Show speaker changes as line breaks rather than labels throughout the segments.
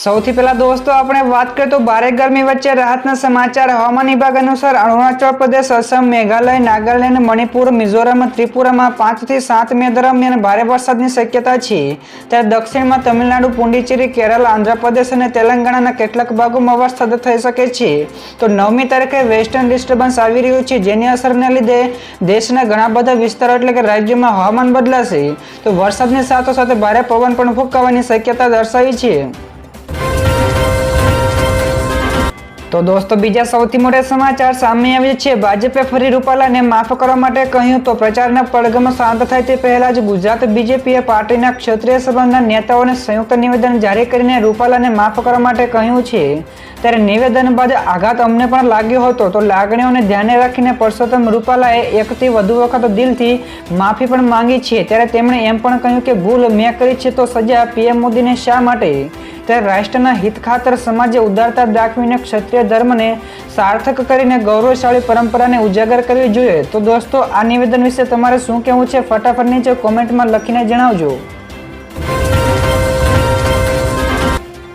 સૌથી પહેલા દોસ્તો, આપણે વાત કરીએ તો ભારે ગરમી વચ્ચે રાહતના સમાચાર હવામાન વિભાગ અનુસાર અરુણાચલ પ્રદેશ, અસમ, મેઘાલય, નાગાલેન્ડ, મણિપુર, મિઝોરમ, ત્રિપુરામાં પાંચથી સાત મે દરમિયાન ભારે વરસાદની શક્યતા છે. ત્યારે દક્ષિણમાં તમિલનાડુ, પુંડિચેરી, કેરળ, આંધ્રપ્રદેશ અને તેલંગાણાના કેટલાક ભાગોમાં વરસાદ થઈ શકે છે. તો નવમી તારીખે વેસ્ટર્ન ડિસ્ટર્બન્સ આવી રહ્યું છે, જેની અસરને લીધે દેશના ઘણા બધા વિસ્તારો એટલે કે રાજ્યોમાં હવામાન બદલાશે. તો વરસાદની સાથોસાથે ભારે પવન પણ ફૂંકાવાની શક્યતા દર્શાવી છે. તો દોસ્તો, બીજા સૌથી મોટા સમાચાર સામે આવ્યા છે. ભાજપે ફરી રૂપાલાને માફ કરવા માટે કહ્યું તો પ્રચારના પડઘમ શાંત થાય તે પહેલા જ ગુજરાત બીજેપીએ પાર્ટીના ક્ષત્રિય સંબંધના નેતાઓને સંયુક્ત નિવેદન જારી કરીને રૂપાલાને માફ કરવા માટે કહ્યું છે. ત્યારે નિવેદન બાદ આઘાત અમને પણ લાગ્યો હતો. તો લાગણીઓને ધ્યાને રાખીને પરસોત્તમ રૂપાલાએ એકથી વધુ વખત દિલથી માફી પણ માંગી છે. ત્યારે તેમણે એમ પણ કહ્યું કે ભૂલ મેં કરી છે તો સજા પીએમ મોદીને શા માટે? ત્યારે રાષ્ટ્રના હિત ખાતર સમાજે ઉદારતા દાખવીને ક્ષત્રિય ધર્મને સાર્થક કરીને ગૌરવશાળી પરંપરાને ઉજાગર કરવી જોઈએ. તો દોસ્તો, આ નિવેદન વિશે તમારે શું કહેવું છે? ફટાફટ નીચે કોમેન્ટમાં લખીને જણાવજો.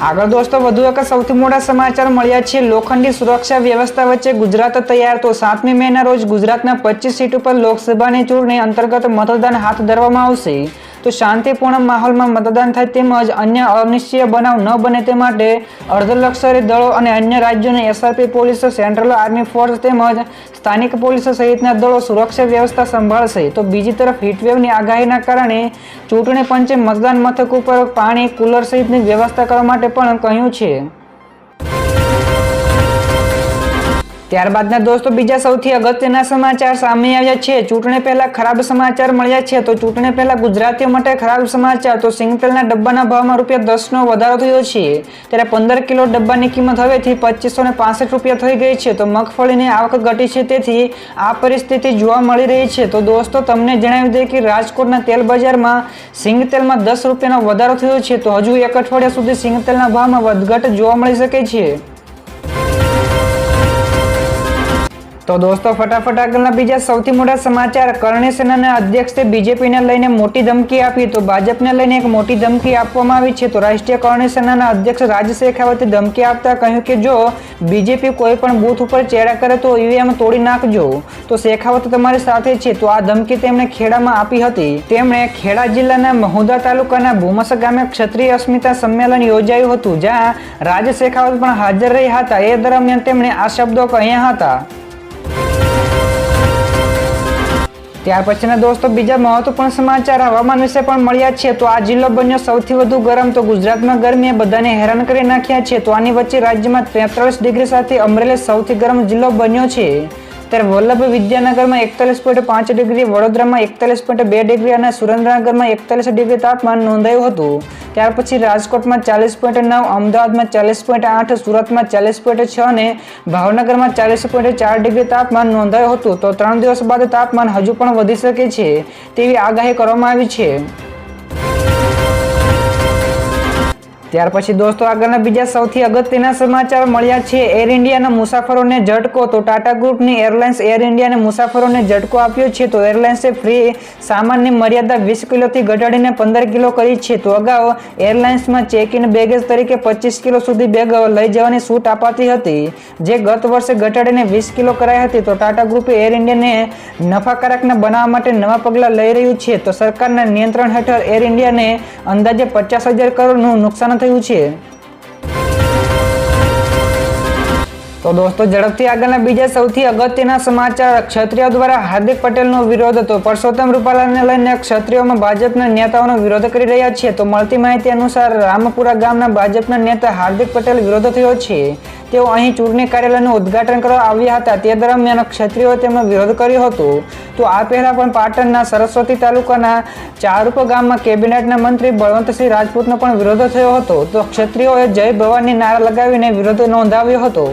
આગળ દોસ્તો, વધુ એક સૌથી મોટા સમાચાર મળ્યા છે. લોખંડી સુરક્ષા વ્યવસ્થા વચ્ચે ગુજરાત તૈયાર. તો સાતમી મેના રોજ ગુજરાતના પચીસ સીટ ઉપર લોકસભાની ચૂંટણી અંતર્ગત મતદાન હાથ ધરવામાં આવશે. તો શાંતિપૂર્ણ માહોલમાં મતદાન થાય તેમજ અન્ય અનિશ્ચય બનાવ ન બને તે માટે અર્ધલક્ષરી દળો અને અન્ય રાજ્યોની SRP police, central army force તેમજ સ્થાનિક પોલીસ સહિતના દળો સુરક્ષા વ્યવસ્થા સંભાળશે. તો બીજી તરફ હીટવેવની આગાહીના કારણે ચૂંટણી પંચે મતદાન મથક ઉપર પાણી, કુલર સહિતની વ્યવસ્થા કરવા માટે પણ કહ્યું છે. ત્યારબાદના દોસ્તો, બીજા સૌથી અગત્યના સમાચાર સામે આવ્યા છે. ચૂંટણી પહેલા ખરાબ સમાચાર મળ્યા છે. તો ચૂંટણી પહેલા ગુજરાતીઓ માટે ખરાબ સમાચાર. તો સિંગતેલના ડબ્બાના ભાવમાં રૂપિયા દસનો વધારો થયો છે. ત્યારે પંદર કિલો ડબ્બાની કિંમત હવેથી પચીસો ને પાસઠ રૂપિયા થઈ ગઈ છે. તો મગફળીની આવક ઘટી છે. તેથી આ પરિસ્થિતિ જોવા મળી રહી છે. તો દોસ્તો, તમને જણાવી દઈએ કે રાજકોટના તેલ બજારમાં સિંગતેલમાં દસ રૂપિયાનો વધારો થયો છે. તો હજુ એક અઠવાડિયા સુધી સિંગતેલના ભાવમાં વધઘટ જોવા મળી શકે છે. તો દોસ્તો, ફટાફટ આગળના બીજા સૌથી મોટા સમાચાર. કરણી સેનાના અધ્યક્ષે બીજેપીને લઈને મોટી ધમકી આપી. તો ભાજપને લઈને એક મોટી ધમકી આપવામાં આવી છે. તો રાષ્ટ્રીય કરણી સેનાના અધ્યક્ષ રાજ શેખાવતે ધમકી આપતા કહ્યું કે જો બીજેપી કોઈ પણ બૂથ ઉપર ચેડા કરે તો ઈવીએમ તોડી નાખજો. તો શેખાવત તમારી સાથે છે. તો આ ધમકી તેમણે ખેડામાં આપી હતી. તેમણે ખેડા જિલ્લાના મહુદા તાલુકાના ભૂમસ ગામે ક્ષત્રિય અસ્મિતા સંમેલન યોજાયું હતું, જ્યાં રાજ શેખાવત પણ હાજર રહ્યા હતા. એ દરમિયાન તેમણે આ શબ્દો કહ્યા હતા. ત્યાર પછીના દોસ્તો બીજા મહત્વપૂર્ણ સમાચાર હવામાન વિશે પણ મળ્યા છે. તો આ જિલ્લો બન્યો સૌથી વધુ ગરમ. તો ગુજરાતમાં ગરમીએ બધાને હેરાન કરી નાખ્યા છે. તો આની વચ્ચે રાજ્યમાં તેત્રીસ ડિગ્રી સાથે અમરેલી સૌથી ગરમ જિલ્લો બન્યો છે. ત્યારે વલ્લભ વિદ્યાનગરમાં એકતાલીસ પોઈન્ટ પાંચ ડિગ્રી, વડોદરામાં એકતાલીસ પોઈન્ટ બે ડિગ્રી અને સુરેન્દ્રનગરમાં એકતાલીસ ડિગ્રી તાપમાન નોંધાયું હતું. ત્યાર પછી રાજકોટમાં ચાલીસ પોઈન્ટ નવ, અમદાવાદમાં ચાલીસ પોઈન્ટ આઠ, સુરતમાં ચાલીસ પોઈન્ટ છ અને ભાવનગરમાં ચાલીસ પોઈન્ટ ચાર ડિગ્રી તાપમાન નોંધાયું હતું. તો ત્રણ દિવસ બાદ તાપમાન હજુ પણ વધી શકે છે તેવી આગાહી કરવામાં આવી છે. ત્યાર પછી દોસ્તો, આગળના બીજા સૌથી અગત્યના સમાચાર મળ્યા છે. એર ઇન્ડિયાના મુસાફરોને ઝટકો. તો ટાટા ગ્રુપની એરલાઇન્સ એર ઇન્ડિયાને મુસાફરોને ઝટકો આપ્યો છે. તો એરલાઇન્સે ફ્રી સામાનની મર્યાદા વીસ કિલોથી ઘટાડીને પંદર કિલો કરી છે. તો અગાઉ એરલાઇન્સમાં ચેક ઇન બેગેજ તરીકે પચીસ કિલો સુધી બેગ લઈ જવાની છૂટ અપાતી હતી, જે ગત વર્ષે ઘટાડીને વીસ કિલો કરાઈ હતી. તો ટાટા ગ્રુપે એર ઇન્ડિયાને નફાકારકના બનાવવા માટે નવા પગલાં લઈ રહ્યું છે. તો સરકારના નિયંત્રણ હેઠળ એર ઇન્ડિયાને અંદાજે પચાસ હજાર કરોડનું નુકસાન થયું છે. તો દોસ્તો, ઝડપથી આગળના બીજા સૌથી અગત્યના સમાચાર. ક્ષત્રિયો દ્વારા હાર્દિક પટેલનો વિરોધ હતો. પરસોત્તમ રૂપાલાને લઈને ક્ષત્રિયોમાં ભાજપના નેતાઓનો વિરોધ કરી રહ્યા છે. તો મળતી માહિતી અનુસાર, રામપુરા ગામના ભાજપના નેતા હાર્દિક પટેલ વિરોધ થયો છે. તેઓ અહીં ચૂંટણી કાર્યાલયનું ઉદ્ઘાટન કરવા આવ્યા હતા. તે દરમિયાન ક્ષત્રિયોએ તેમનો વિરોધ કર્યો હતો. તો આ પહેલાં પણ પાટણના સરસ્વતી તાલુકાના ચારુપ ગામમાં કેબિનેટના મંત્રી બળવંતસિંહ રાજપૂતનો પણ વિરોધ થયો હતો. તો ક્ષત્રિયોએ જય ભવાની નારા લગાવીને વિરોધ નોંધાવ્યો હતો.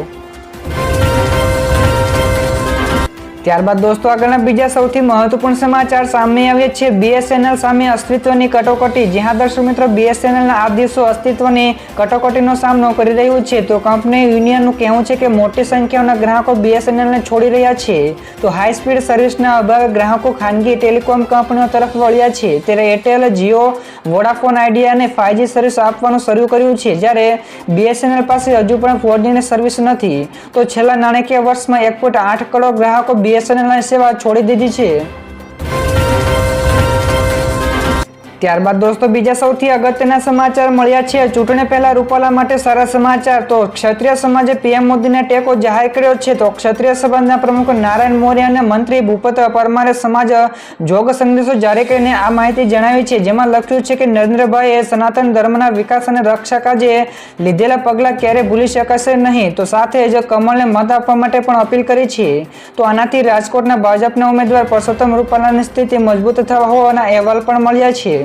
ત્યારબાદ દોસ્તો, આગળના બીજા સૌથી મહત્વપૂર્ણ સમાચાર સામે આવ્યા છે. બીએસએનએલ સામે અસ્તિત્વની કટોકટી. જ્યાં દર્શક મિત્રો, બીએસએનએલના આ દિવસો અસ્તિત્વની કટોકટીનો સામનો કરી રહ્યું છે. તો કંપની યુનિયનનું કહેવું છે કે મોટી સંખ્યાના ગ્રાહકો બીએસએનએલને છોડી રહ્યા છે. તો હાઈ સ્પીડ સર્વિસના અભાવે ગ્રાહકો ખાનગી ટેલિકોમ કંપનીઓ તરફ વળ્યા છે. ત્યારે એરટેલ, જીઓ, વોડાફોન, આઈડિયા અને ફાઈવજી સર્વિસ આપવાનું શરૂ કર્યું છે. જ્યારે બીએસએનએલ પાસે હજુ પણ ફોરજીની સર્વિસ નથી. તો છેલ્લા નાણાકીય વર્ષમાં એક પોઈન્ટ આઠ કરોડ ગ્રાહકો બીએસએનએલની સેવા છોડી દીધી છે. ત્યારબાદ દોસ્તો બીજા સૌથી અગત્યના સમાચાર મળ્યા છે. ચૂંટણી પહેલા રૂપાલા માટે સારા સમાચાર. તો ક્ષત્રિય સમાજે પીએમ મોદીને ટેકો જાહેર કર્યો છે. તો ક્ષત્રિય સમાજના પ્રમુખ નારાયણ મૌર્ય અને મંત્રી ભૂપત પરમારે સમાજ જોગ સંદેશો જારી કરીને આ માહિતી જણાવી છે. જેમાં લખ્યું છે કે નરેન્દ્રભાઈએ સનાતન ધર્મના વિકાસ અને રક્ષા કાજે લીધેલા પગલાં ક્યારેય ભૂલી શકાશે નહીં. તો સાથે જ કમલને મત આપવા માટે પણ અપીલ કરી છે. તો આનાથી રાજકોટના ભાજપના ઉમેદવાર પરસોત્તમ રૂપાલાની સ્થિતિ મજબૂત થવા હોવાના અહેવાલ પણ મળ્યા છે.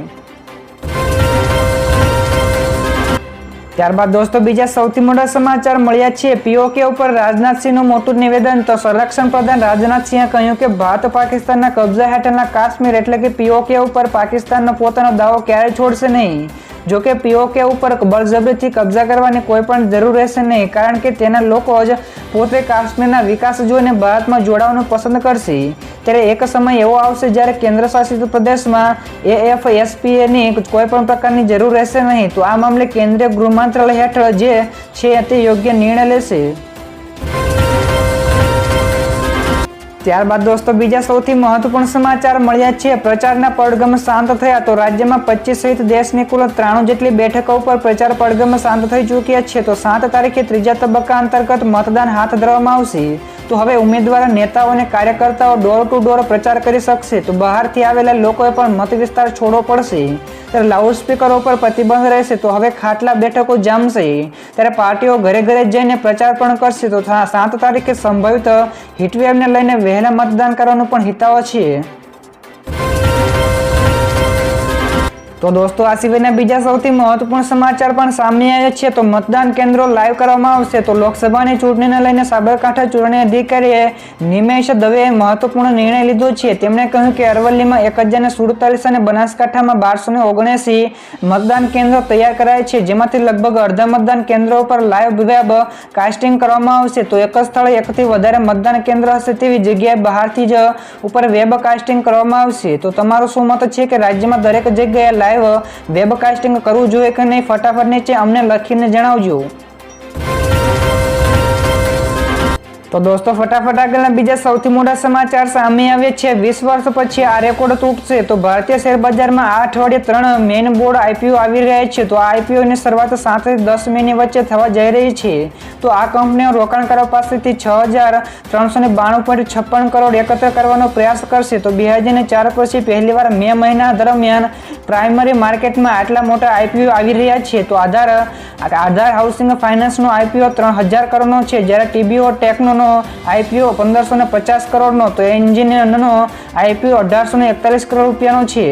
ત્યારબાદ દોસ્તો, બીજા સૌથી મોટા સમાચાર મળ્યા છે. પીઓકે ઉપર રાજનાથસિંહનું મોટું નિવેદન તો સંરક્ષણ પ્રધાન રાજનાથસિંહે કહ્યું કે ભારત પાકિસ્તાનના કબજા હેઠળના કાશ્મીર એટલે કે પીઓકે ઉપર પાકિસ્તાનનો પોતાનો દાવો ક્યારેય છોડશે નહીં. જો કે પીઓકે ઉપર બળજબરીથી કબજા કરવાની કોઈ પણ જરૂર રહેશે નહીં, કારણ કે તેના લોકો જ પોતે કાશ્મીરના વિકાસ જોઈને ભારતમાં જોડાવાનું પસંદ કરશે. ત્યારે એક સમય એવો આવશે જ્યારે કેન્દ્ર શાસિત પ્રદેશમાં એએફએસપીએની કોઈ પણ પ્રકારની જરૂર રહેશે નહીં. તો આ મામલે કેન્દ્રીય ગૃહ મંત્રાલય હેઠળ જે છે તે યોગ્ય નિર્ણય લેશે. ત્યારબાદ દોસ્તો બીજા સૌથી મહત્વપૂર્ણ સમાચાર મળ્યા છે. પ્રચારના પડગમ શાંત થયા તો રાજ્યમાં પચીસ સહિત દેશની કુલ ત્રાણું જેટલી બેઠકો ઉપર પ્રચાર પડગમ શાંત થઈ ચૂક્યા છે. તો સાત તારીખે ત્રીજા તબક્કા અંતર્ગત મતદાન હાથ ધરવામાં આવશે. તો હવે ઉમેદવાર, નેતાઓ અને કાર્યકર્તાઓ ડોર ટુ ડોર પ્રચાર કરી શકશે. તો બહારથી આવેલા લોકોએ પણ મત વિસ્તાર છોડવો પડશે. ત્યારે લાઉડસ્પીકરો પર પ્રતિબંધ રહેશે. તો હવે ખાટલા બેઠકો જામશે. ત્યારે પાર્ટીઓ ઘરે ઘરે જઈને પ્રચાર પણ કરશે. તો સાત તારીખે સંભવિત હીટવેવને લઈને વહેલા મતદાન કરવાનું પણ હિતાવ છે. તો દોસ્તો, આ સિવાયના બીજા સૌથી મહત્વપૂર્ણ સમાચાર પણ સામે આવ્યા છે. તો મતદાન કેન્દ્રો લાઈવ કરવામાં આવશે. તો લોકસભાની ચૂંટણીને લઈને સાબરકાંઠા ચૂંટણી અધિકારીએ નિમેશ દવેએ મહત્વપૂર્ણ નિર્ણય લીધો છે. તેમણે કહ્યું કે અરવલ્લીમાં એક હજારને સુડતાલીસ અને બનાસકાંઠામાં બારસો ને ઓગણએસી મતદાન કેન્દ્રો તૈયાર કરાય છે. જેમાંથી લગભગ અડધા મતદાન કેન્દ્રો પર લાઈવ વેબ કાસ્ટિંગ કરવામાં આવશે. તો એક જ સ્થળે એકથી વધારે મતદાન કેન્દ્ર હશે તેવી જગ્યાએ બહારથી જ ઉપર વેબ કાસ્ટિંગ કરવામાં આવશે. તો તમારો શું મત છે કે રાજ્યમાં દરેક જગ્યાએ લાઈવ વેબકાસ્ટિંગ કરવું જોઈએ કે નહીં? ફટાફટ નીચે અમને લખીને જણાવજો. તો દોસ્તો, ફટાફટ આગળના બીજા સૌથી મોટા સમાચાર સામે આવે છે. વીસ વર્ષ પછી આ રેકોર્ડ તૂટશે. તો ભારતીય શેર બજારમાં આ અઠવાડિયે ત્રણ મેઇન બોર્ડ આઈપીઓ આવી રહ્યા છે. તો આ આઈપીઓની શરૂઆત સાતથી દસ મેની વચ્ચે થવા જઈ રહી છે. તો આ કંપનીઓ રોકાણકારો પાસેથી છ હજાર ત્રણસો ને બાણું પોઈન્ટ છપ્પન કરોડ એકત્ર કરવાનો પ્રયાસ કરશે. તો બે હજાર ચાર પછી પહેલીવાર મે મહિના દરમિયાન પ્રાઇમરી માર્કેટમાં આટલા મોટા આઈપીઓ આવી રહ્યા છે, તો આધાર આધાર હાઉસિંગ ફાઇનાન્સનો આઈપીઓ ત્રણ હજાર કરોડનો છે. જ્યારે ટીબીઓ ટેકનોનો આઈપીઓ પંદરસો ને પચાસ કરોડનો, તો એન્જિનિયરનો આઈપીઓ અઢારસો ને એકતાલીસ કરોડ રૂપિયાનો છે.